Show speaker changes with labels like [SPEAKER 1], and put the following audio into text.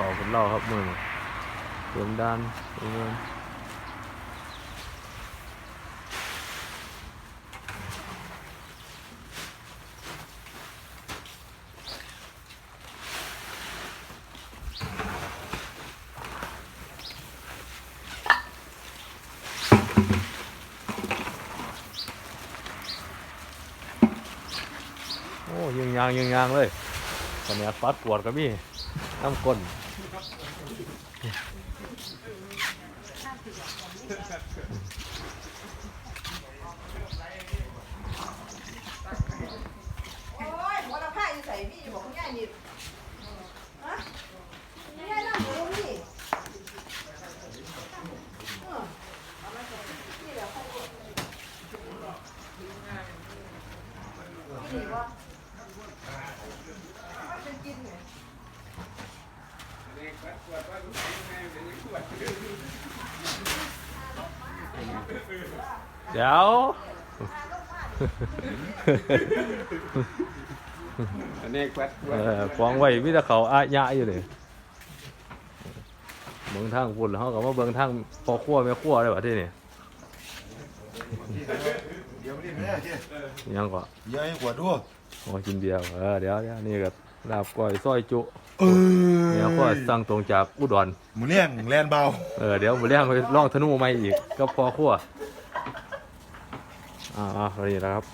[SPEAKER 1] เขาคนเล่าครับมือนเตรียมด้านเตรียมเงินโอ้ยิงยางยิงยางเลยตอนนี้ฟัดปวดกับมี่น้ำก้น
[SPEAKER 2] โอ้ยหัวละผ้าอยู่ใส่พี่บอกคุณยายนี่ฮะคุณยายนั่งอยู่ตรงนี้เออเอามาใส่นี่แหละเขาบอกนี่วะมันเป็นกินไง
[SPEAKER 1] เดี๋ยว
[SPEAKER 3] อันนี้แควด
[SPEAKER 1] เออฟองไว้มิแต่เขาอาญะอยู่เลยเบิ่งทางพุ่นแล้วเขาก็มาเบิ่งทางพอขั้วไม่ขั้วได้ป่ะที่นี่
[SPEAKER 4] เดี๋ยวนี่แม่เจ๊
[SPEAKER 1] ยังก็
[SPEAKER 4] เดี๋ยวให้กวดด้วย
[SPEAKER 1] โอ้กินเบียร์เออเดี๋ยวเดี๋ยวนี่ก็ลาบก้อยซอยจุ
[SPEAKER 4] เออ
[SPEAKER 1] เนี่ยก็สั่งตรงจากอุดร
[SPEAKER 4] หมูเลี้ยงแลนเบา
[SPEAKER 1] เออเดี๋ยวมาเลี้ยงไปล่องธนูใหม่อีกก็พอขั้วอ่าอ่านี่แหละครับ